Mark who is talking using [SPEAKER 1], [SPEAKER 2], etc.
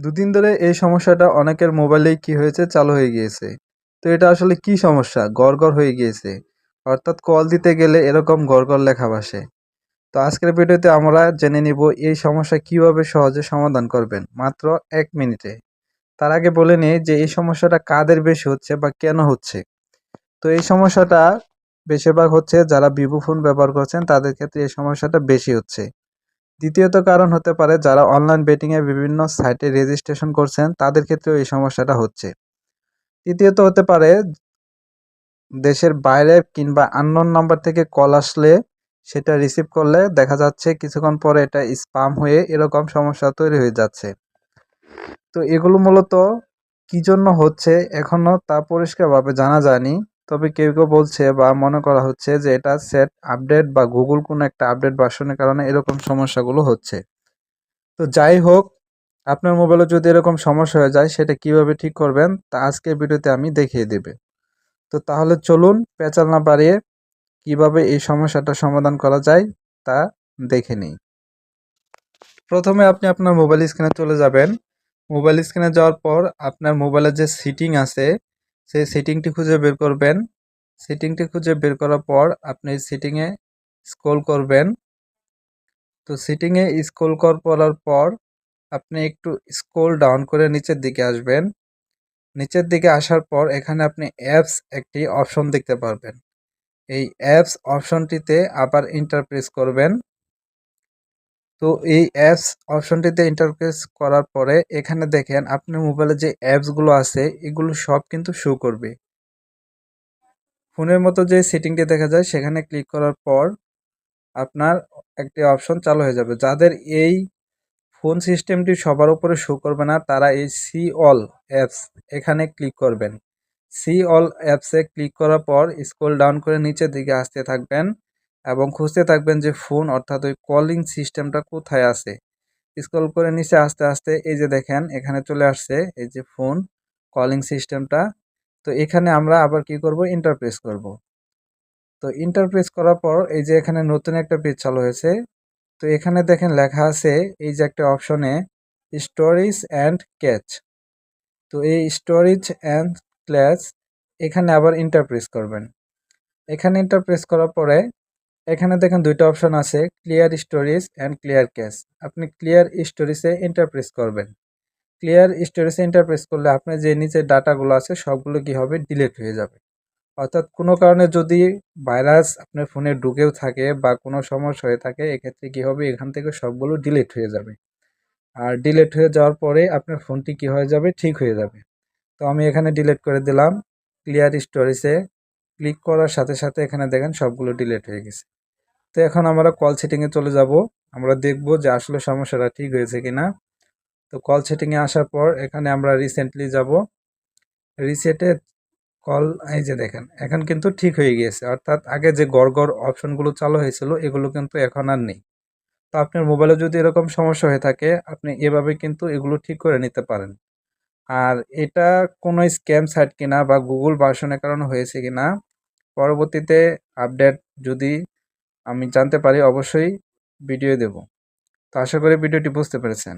[SPEAKER 1] দুদিন ধরে এই সমস্যাটা অনেকের মোবাইলেই কি হয়েছে, চালু হয়ে গিয়েছে। তো এটা আসলে কি সমস্যা? গড়গড় হয়ে গিয়েছে। অর্থাৎ কল দিতে গেলে এরকম গড়গড় লেখা ভাসে। তো আজকের ভিডিওতে আমরা জেনে নিব এই সমস্যা কীভাবে সহজে সমাধান করবেন। মাত্র এক মিনিটে। তার আগে বলে নিই যে এই সমস্যাটা কাদের বেশি হচ্ছে বা কেন হচ্ছে? তো এই সমস্যাটা বেশিরভাগ হচ্ছে যারা ভিভো ফোন ব্যবহার করছেন, তাদের ক্ষেত্রে এই সমস্যাটা বেশি হচ্ছে। দ্বিতীয়ত কারণ হতে পারে যারা অনলাইন বেটিংয়ে বিভিন্ন সাইটে রেজিস্ট্রেশন করছেন, তাদের ক্ষেত্রেও এই সমস্যাটা হচ্ছে। তৃতীয়ত হতে পারে দেশের বাইরে কিংবা আননোন নাম্বার থেকে কল আসলে সেটা রিসিভ করলে দেখা যাচ্ছে কিছুক্ষণ পরে এটা স্পাম হয়ে এরকম সমস্যা তৈরি হয়ে যাচ্ছে। তো এগুলো মূলত কি জন্য হচ্ছে এখনও তা পরিষ্কারভাবে জানা যায়নি। তবে কেউ কেউ বলছে বা মনে করা হচ্ছে যে এটা সেট আপডেট বা গুগল কোনো একটা আপডেট ভার্সনের কারণে এরকম সমস্যাগুলো হচ্ছে। তো যাই হোক, আপনার মোবাইলে যদি এরকম সমস্যা হয়ে যায়, সেটা কীভাবে ঠিক করবেন তা আজকের ভিডিওতে আমি দেখিয়ে দেবে। তো তাহলে চলুন পেঁচাল না বাড়িয়ে কীভাবে এই সমস্যাটা সমাধান করা যায় তা দেখে নিই। প্রথমে আপনি আপনার মোবাইল স্ক্রিনে চলে যাবেন। মোবাইল স্ক্রিনে যাওয়ার পর আপনার মোবাইলের যে সিটিং আছে সেই সেটিংটি খুঁজে বের করবেন। সেটিংটি খুঁজে বের করার পর আপনি সেটিংয়ে স্ক্রল করবেন। তো সেটিংয়ে স্ক্রল করার পর আপনি একটু স্ক্রল ডাউন করে নিচের দিকে আসবেন। নিচের দিকে আসার পর এখানে আপনি অ্যাপস একটি অপশন দেখতে পারবেন। এই অ্যাপস অপশনটিতে আবার ইন্টারপ্রেস করবেন। তো এই অ্যাপস অপশনটিতে ইন্টারফেস করার পরে এখানে দেখেন আপনার মোবাইলে যে অ্যাপসগুলো আছে, এগুলো সব কিন্তু শো করবে। ফোনের মতো যে সেটিংটি দেখা যায়, সেখানে ক্লিক করার পর আপনার একটি অপশন চালু হয়ে যাবে। যাদের এই ফোন সিস্টেমটি সবার উপরে শো করবে না, তারা এই সি অল অ্যাপস এখানে ক্লিক করবেন। সি অল অ্যাপসে ক্লিক করার পর স্ক্রল ডাউন করে নিচের দিকে আসতে থাকবেন। এবং খুঁজতে থাকবেন যে ফোন অর্থাৎ ওই কলিং সিস্টেমটা কোথায় আছে। স্ক্রল করে নিচে আস্তে আস্তে এই যে দেখেন, এখানে চলে আসছে এই যে ফোন কলিং সিস্টেমটা তো এখানে আমরা আবার কি করব? ইন্টারপ্রেস করব। তো ইন্টারপ্রেস করার পর এই যে এখানে নতুন একটা পেজ চালু হয়েছে। তো এখানে দেখেন লেখা আছে এই যে একটা অপশনে স্টোরেজ অ্যান্ড ক্যাচ তো এই স্টোরেজ অ্যান্ড ক্ল্যাচ এখানে আবার ইন্টারপ্রেস করবেন। এখানে ইন্টারপ্রেস করার পরে এখানে দেখেন দুইটা অপশন আছে clear storage and clear cache আপনি ক্লিয়ার স্টোরেজে ইন্টারপ্রেস করবেন। ক্লিয়ার স্টোরেজে ইন্টারপ্রেস করলে আপনার যে নিচে ডাটাগুলো আছে, সবগুলো কি হবে? ডিলিট হয়ে যাবে। অর্থাৎ কোনো কারণে যদি ভাইরাস আপনার ফোনে ঢুকেও থাকে বা কোনো সমস্যা হয়ে থাকে, এক্ষেত্রে কী হবে? এখান থেকে সবগুলো ডিলিট হয়ে যাবে। আর ডিলিট হয়ে যাওয়ার পরে আপনার ফোনটি কি হয়ে যাবে? ঠিক হয়ে যাবে। তো আমি এখানে ডিলিট করে দিলাম। ক্লিয়ার স্টোরেজে ক্লিক করার সাথে সাথে এখানে দেখেন সবগুলো ডিলিট হয়ে গেছে। তো এখন আমরা কল সেটিংয়ে চলে যাব। আমরা দেখব যে আসলে সমস্যাটা ঠিক হয়েছে কিনা। তো কল সেটিংয়ে আসার পর এখানে আমরা রিসেন্টলি যাব। রিসেটে কল এই যে দেখেন, এখন কিন্তু ঠিক হয়ে গিয়েছে। অর্থাৎ আগে যে গড় গড় অপশনগুলো চালু হয়েছিল, এগুলো কিন্তু এখন আর নেই। তো আপনার মোবাইলে যদি এরকম সমস্যা হয়ে থাকে, আপনি এভাবে কিন্তু এগুলো ঠিক করে নিতে পারেন। আর এটা কোনো স্ক্যাম সাইট কিনা বা গুগল ভার্সনের কারণে হয়েছে কিনা, পরবর্তীতে আপডেট যদি আমি জানতে পারি অবশ্যই ভিডিও দেব। তো আশা করি ভিডিওটি বুঝতে পেরেছেন।